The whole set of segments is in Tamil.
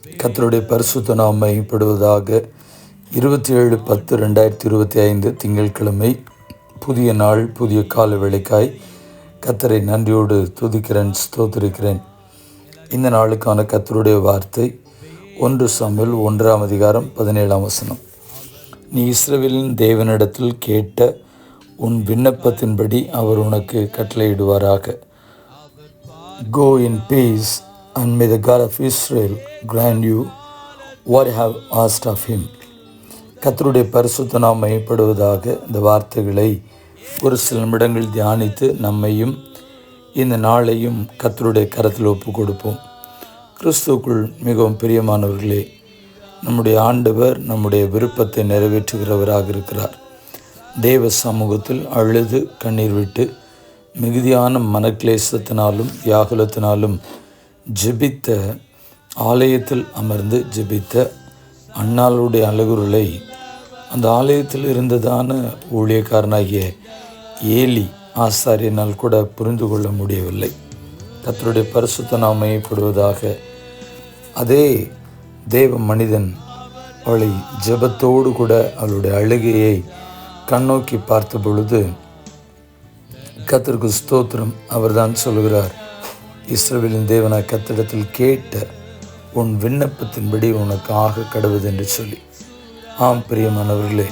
கத்தருடைய பரிசுத்த நாம் மையப்படுவதாக இருபத்தி ஏழு பத்து ரெண்டாயிரத்தி இருபத்தி ஐந்து திங்கட்கிழமை புதிய நாள் புதிய கால வேலைக்காய் கத்தரை நன்றியோடு துதிக்கிறேன் ஸ்தோத்திருக்கிறேன். இந்த நாளுக்கான கத்தருடைய வார்த்தை ஒன்று சமையல் ஒன்றாம் அதிகாரம் பதினேழாம் வசனம். நீ இஸ்ரவேலின் தேவனிடத்தில் கேட்ட உன் விண்ணப்பத்தின்படி அவர் உனக்கு கட்டளையிடுவாராக. Go in peace and may the God of Israel grant you what you have asked of him. கத்தருடைய பரிசுத்த நாம் மையப்படுவதாக இந்த வார்த்தைகளை ஒரு சில நிமிடங்கள் தியானித்து நம்மையும் இந்த நாளையும் கத்தருடைய கரத்தில் ஒப்பு கொடுப்போம் கிறிஸ்துவுக்குள் மிகவும் பிரியமானவர்களே நம்முடைய ஆண்டவர் நம்முடைய விருப்பத்தை நிறைவேற்றுகிறவராக இருக்கிறார் தேவ சமூகத்தில் அழுது கண்ணீர் விட்டு மிகுதியான மனக்லேசத்தினாலும் வியாகுலத்தினாலும் ஜெபித்த ஆலயத்தில் அமர்ந்து ஜெபித்த அண்ணாளுடைய அழகுருளை அந்த ஆலயத்தில் இருந்ததான ஊழியக்காரனாகிய ஏலி ஆசாரியனால் கூட புரிந்து கொள்ள முடியவில்லை. கத்தருடைய பரிசுத்த நாமையப்படுவதாக அதே தேவ மனிதன் அவளை ஜெபத்தோடு கூட அவளுடைய அழுகையை கண்ணோக்கி பார்த்த பொழுது கத்திற்கு ஸ்தோத்திரம் அவர்தான் சொல்கிறார் இஸ்ரவேலின் தேவனாய் கத்திடத்தில் கேட்ட உன் விண்ணப்பத்தின்படி உனக்கு ஆக கடவுது என்று சொல்லி. ஆம் பிரியமானவர்களே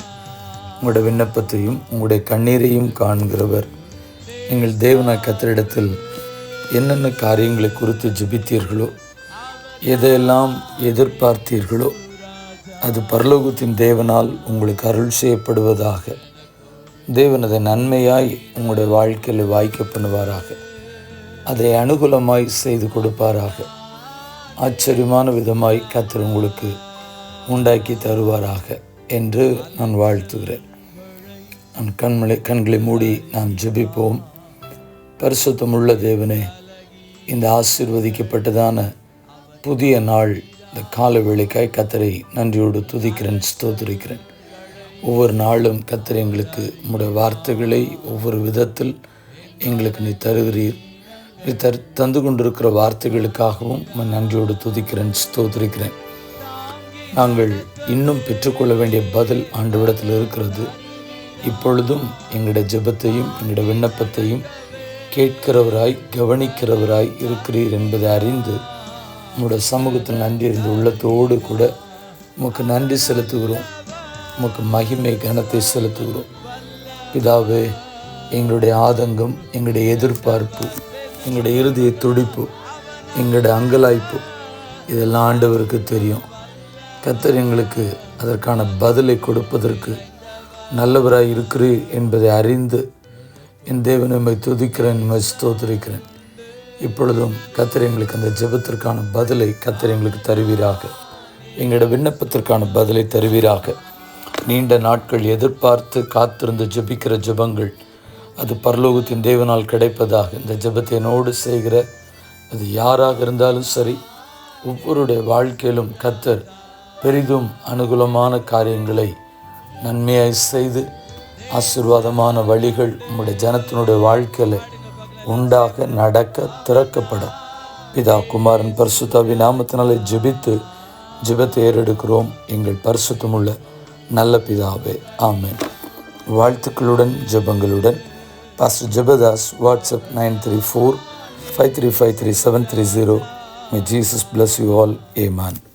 உங்களுடைய விண்ணப்பத்தையும் உங்களுடைய கண்ணீரையும் காண்கிறவர். நீங்கள் தேவனாய் கத்திரிடத்தில் என்னென்ன காரியங்களை குறித்து ஜபித்தீர்களோ எதையெல்லாம் எதிர்பார்த்தீர்களோ அது பரலோகத்தின் தேவனால் உங்களுக்கு அருள் செய்யப்படுவதாக. தேவனது நன்மையாய் உங்களுடைய வாழ்க்கையில் வாய்க்க பண்ணுவாராக. அதை அனுகூலமாய் செய்து கொடுப்பாராக. ஆச்சரியமான விதமாய் கத்தர் உங்களுக்கு உண்டாக்கி தருவாராக என்று நான் வாழ்த்துகிறேன். நான் கண்மலை கண்களை மூடி நாம் ஜெபிப்போம். பரிசுத்தமுள்ள தேவனே இந்த ஆசீர்வதிக்கப்பட்டதான புதிய நாள் இந்த கால வேலைக்காய் கத்தரை நன்றியோடு துதிக்கிறேன் ஸ்தோத்திரிக்கிறேன். ஒவ்வொரு நாளும் கத்தர் எங்களுக்கு உங்களுடைய வார்த்தைகளை ஒவ்வொரு விதத்தில் எங்களுக்கு நீ தருகிறீர். இத்தர் தந்து கொண்டிருக்கிற வார்த்தைகளுக்காகவும் நன்றியோடு துதிக்கிறேன் ஸ்தோத்திருக்கிறேன். நாங்கள் இன்னும் பெற்றுக்கொள்ள வேண்டிய பதில் ஆண்டவிடத்தில் இருக்கிறது. இப்பொழுதும் எங்களுடைய ஜெபத்தையும் எங்களுடைய விண்ணப்பத்தையும் கேட்கிறவராய் கவனிக்கிறவராய் இருக்கிறீர் என்பதை அறிந்து உங்களோட சமூகத்தில் நன்றி அறிந்த உள்ளத்தோடு கூட உமக்கு நன்றி செலுத்துகிறோம். உமக்கு மகிமை கனத்தை செலுத்துகிறோம். பிதாவே எங்களுடைய ஆதங்கம் எங்களுடைய எதிர்பார்ப்பு எங்களுடைய இறுதிய துடிப்பு எங்களுடைய அங்கலாய்ப்பு இதெல்லாம் ஆண்டவருக்கு தெரியும். கத்தர் எங்களுக்கு அதற்கான பதிலை கொடுப்பதற்கு நல்லவராக இருக்கிறீர் என்பதை அறிந்து என் தேவனை துதிக்கிறேன் ஸ்தோத்திரிக்கிறேன். இப்பொழுதும் கத்தர் எங்களுக்கு அந்த ஜெபத்திற்கான பதிலை கத்தர் எங்களுக்கு தருவீராக. எங்களோட விண்ணப்பத்திற்கான பதிலை தருவீராக. நீண்ட நாட்கள் எதிர்பார்த்து காத்திருந்து ஜெபிக்கிற ஜெபங்கள் அது பரலோகத்தின் தேவனால் கிடைப்பதாக இந்த ஜெபத்தை என்னோடு செய்கிற அது யாராக இருந்தாலும் சரி ஒவ்வொருடைய வாழ்க்கையிலும் கத்தர் பெரிதும் அனுகூலமான காரியங்களை நன்மையாய் செய்து ஆசீர்வாதமான வழிகள் உங்களுடைய ஜனத்தினுடைய வாழ்க்கையில் உண்டாக நடக்க திறக்கப்படும். பிதா குமாரன் பரிசுத்தாவி நாமத்தினாலே ஜெபித்து ஜெபத்தை ஏறெடுக்கிறோம். எங்கள் பரிசுத்தமுள்ள நல்ல பிதாவே ஆமேன். வாழ்த்துக்களுடன் ஜெபங்களுடன் Pastor Jabadas, WhatsApp 934 5353 730. May Jesus bless you all. Amen.